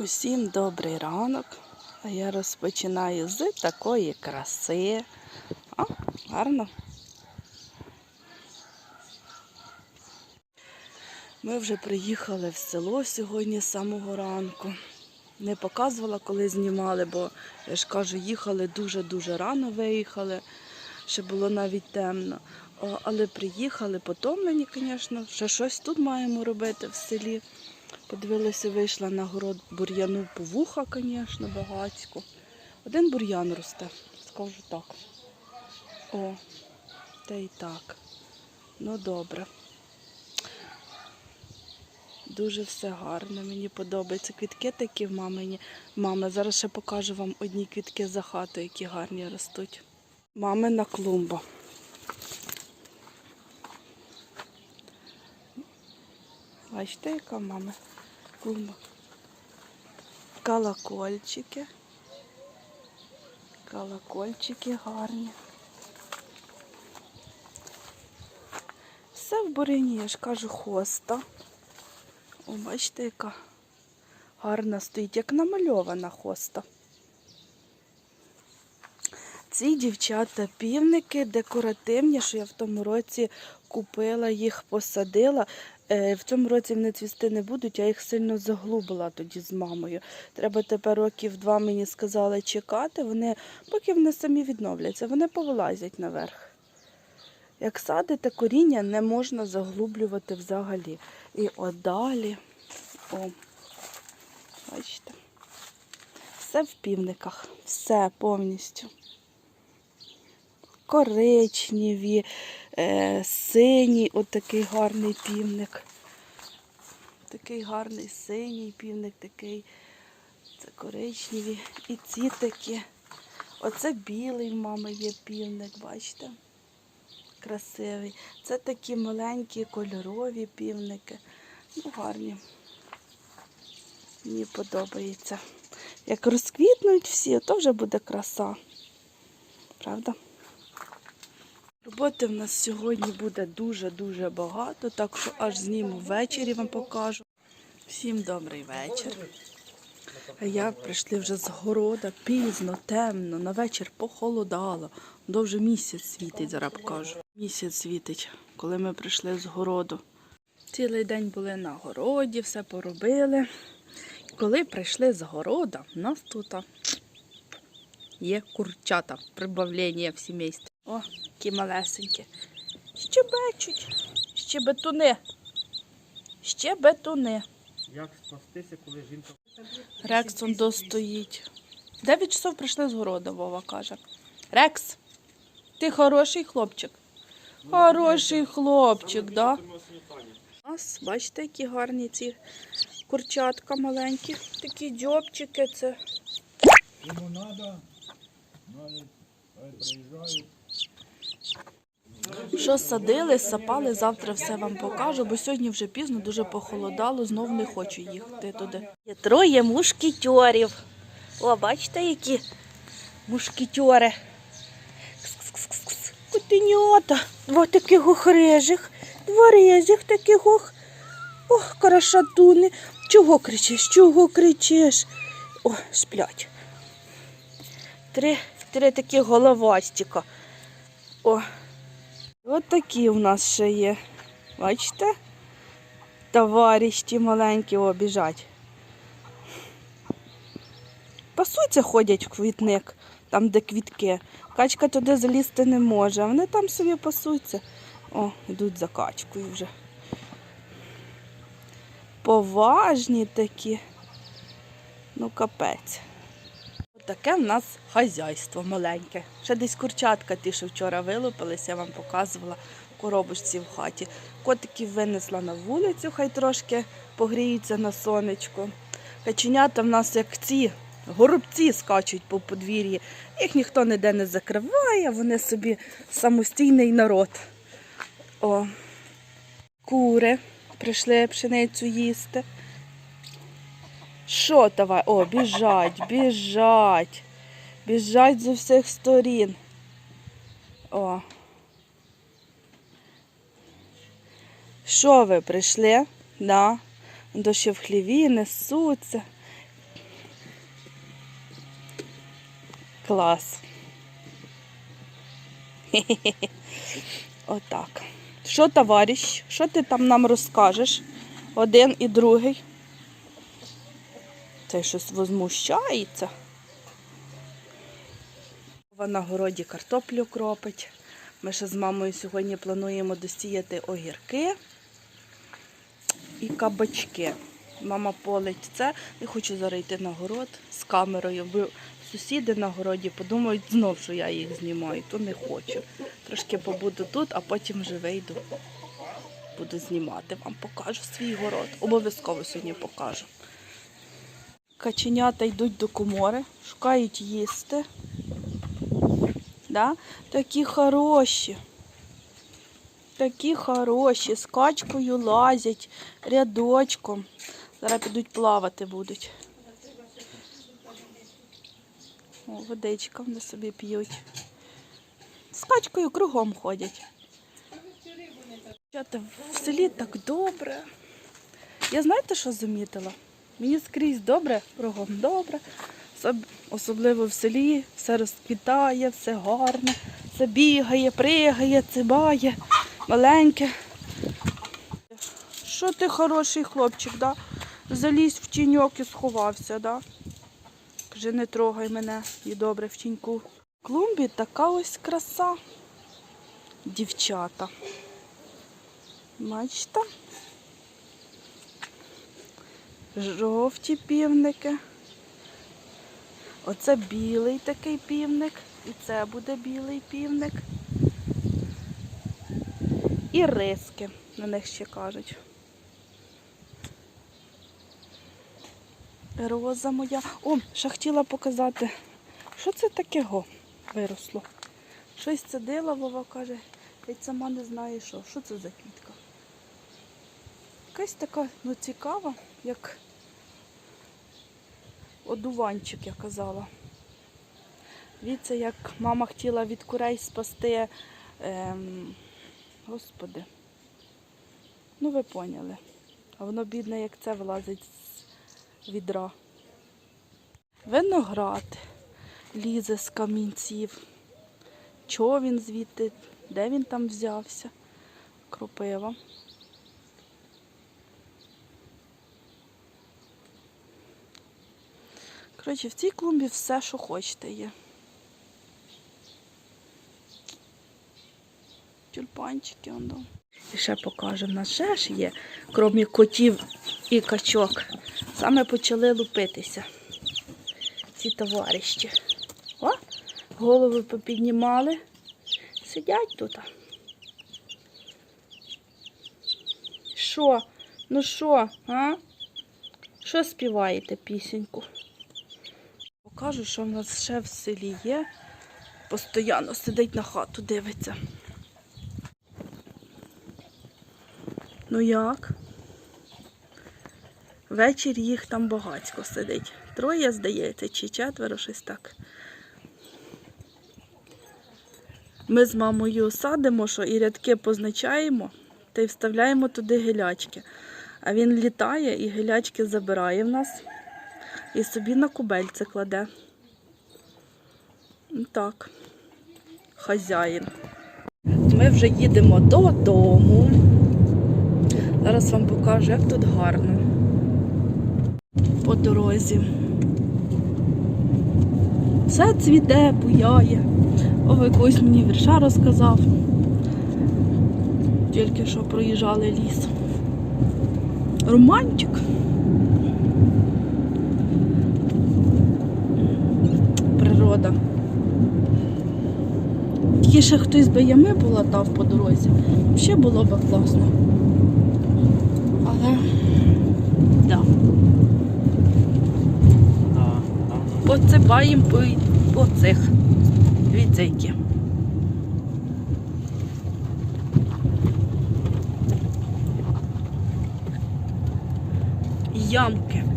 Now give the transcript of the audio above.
Усім добрий ранок. А я розпочинаю з такої краси. О, гарно. Ми вже приїхали в село сьогодні з самого ранку. Не показувала, коли знімали, бо я ж кажу, їхали дуже-дуже рано виїхали. Ще було навіть темно. Але приїхали, потомлені, звісно. Ще щось тут маємо робити в селі. Подивилася, вийшла на город бур'яну повуха, звісно, багатько. Один бур'ян росте, скажу так. О, та й так. Ну добре. Дуже все гарно, мені подобається. Квітки такі в мамині. Мама, зараз ще покажу вам одні квітки за хатою, які гарні ростуть. Мамина клумба. Бачите, яка мама клумба. Колокольчики. Колокольчики гарні. Все в бурині, я ж кажу, хоста. О, бачите, яка гарна стоїть, як намальована хоста. Ці дівчата півники декоративні, що я в тому році купила, їх посадила. Е, В цьому році вони цвісти не будуть, я їх сильно заглубила тоді з мамою. Треба тепер років два мені сказали чекати. Вони, поки вони самі відновляться, вони повилазять наверх. Як садите коріння, не можна заглублювати взагалі. І от далі, о, бачите, все в півниках, все повністю коричневі, синій, от такий гарний півник. Такий гарний синій півник, такий. Це коричневі. І ці такі. Оце білий в мами є півник, бачите? Красивий. Це такі маленькі кольорові півники. Ну, гарні. Мені подобається. Як розквітнуть всі, то вже буде краса. Правда? Роботи в нас сьогодні буде дуже-дуже багато, так що аж зніму ввечері вам покажу. Всім добрий вечір. А я прийшли вже з города, пізно, темно, на вечір похолодало. Довже місяць світить, зараз покажу. Місяць світить, коли ми прийшли з городу. Цілий день були на городі, все поробили. Коли прийшли з города, у нас тут є курчата, прибавлення в сімействі. О, які малесенькі. Щебечуть. Щебетуни. Щебетуни. Як спастися, коли жінка Рекс он достоїть. Дев'ять часов прийшли з городу, Вова каже. Рекс, ти хороший хлопчик. Хороший хлопчик, да? У нас, бачите, які гарні ці курчатка маленькі. Такі дзьобчики. Це йому треба, навіть приїжджають. Що садили, сапали, завтра все вам покажу, бо сьогодні вже пізно, дуже похолодало, знов не хочу їхати туди. Є троє мушкетьорів. О, бачите, які мушкетьори. Котенята. Два таких охрежих, два режих таких ох. Красотуни. Чого кричиш? Чого кричиш? О, сплять. Три, три такі головастіка. О, От такі у нас ще є. Бачите? Товариші маленькі о, біжать. Пасуться ходять в квітник, там, де квітки. Качка туди залізти не може, а вони там собі пасуться. О, йдуть за качкою вже. Поважні такі. Ну, капець. Таке в нас хазяйство маленьке. Ще десь курчатка ті, що вчора вилупилися, я вам показувала в коробочці в хаті. Котиків винесла на вулицю, хай трошки погріються на сонечку. Каченята в нас як ці горобці скачуть по подвір'ї. Їх ніхто ніде не закриває, вони собі самостійний народ. О, кури прийшли пшеницю їсти. Що давай? О, біжать, біжать. Біжать зі всіх сторін. О. Що ви прийшли? Да. До ще в хліві несуться. Клас. Хі. Отак. Що, товариш? Що ти там нам розкажеш? Один і другий. Цей щось возмущається. На городі картоплю кропить. Ми ще з мамою сьогодні плануємо досіяти огірки і кабачки. Мама полить це. Я хочу зараз йти на город з камерою, бо сусіди на городі подумають знов, що я їх знімаю, то не хочу. Трошки побуду тут, а потім вже вийду. Буду знімати. Вам покажу свій город. Обов'язково сьогодні покажу. Каченята йдуть до комори, шукають їсти. Да? Такі хороші. Такі хороші, з качкою лазять рядочком. Зараз підуть плавати будуть. О, водичка вони собі п'ють. З качкою кругом ходять. В селі так добре. Я знаєте, що замітила? Мені скрізь добре, кругом добре. Особливо в селі все розквітає, все гарне, все бігає, пригає, цибає, маленьке. Що ти хороший хлопчик, да? Залізь в тіньок і сховався, да? Каже, не трогай мене і добре в тіньку. В клумбі така ось краса. Дівчата. Бачите? Жовті півники. Оце білий такий півник. І це буде білий півник. І риски, на них ще кажуть. Роза моя. О, ще хотіла показати, що це такого виросло. Щось садила, Вова каже, я сама не знаю, що. Що це за квітка? Якась така, ну, цікава, як одуванчик, я казала. Дивіться, як мама хотіла від курей спасти. Ем, господи. Ну, ви поняли. А воно бідне, як це вилазить з відра. Виноград лізе з камінців. Чого він звідти? Де він там взявся? Кропива. Коротше, в цій клумбі все, що хочете є. Тюльпанчики он там. І ще покажу, в нас ще ж є, крім котів і качок. Саме почали лупитися. Ці товариші. О, голови попіднімали. Сидять тут. Що? Ну що, а? Що співаєте пісеньку? Покажу, що в нас ще в селі є. Постоянно сидить на хату, дивиться. Ну як? Ввечері їх там багатько сидить. Троє, здається, чи четверо, щось так. Ми з мамою садимо, що і рядки позначаємо та й вставляємо туди гілячки. А він літає і гілячки забирає в нас і собі на кубельце кладе. Ну, Так, хазяїн. Ми вже їдемо додому. Зараз вам покажу, як тут гарно. По дорозі. Все цвіте, буяє. О, якось мені вірша розказав. Тільки що проїжджали ліс. Романтик. Тільки ще хтось би ями полатав по дорозі. Ще було б класно. Але да. Там по, по цих. Дивіться, які. Ямки.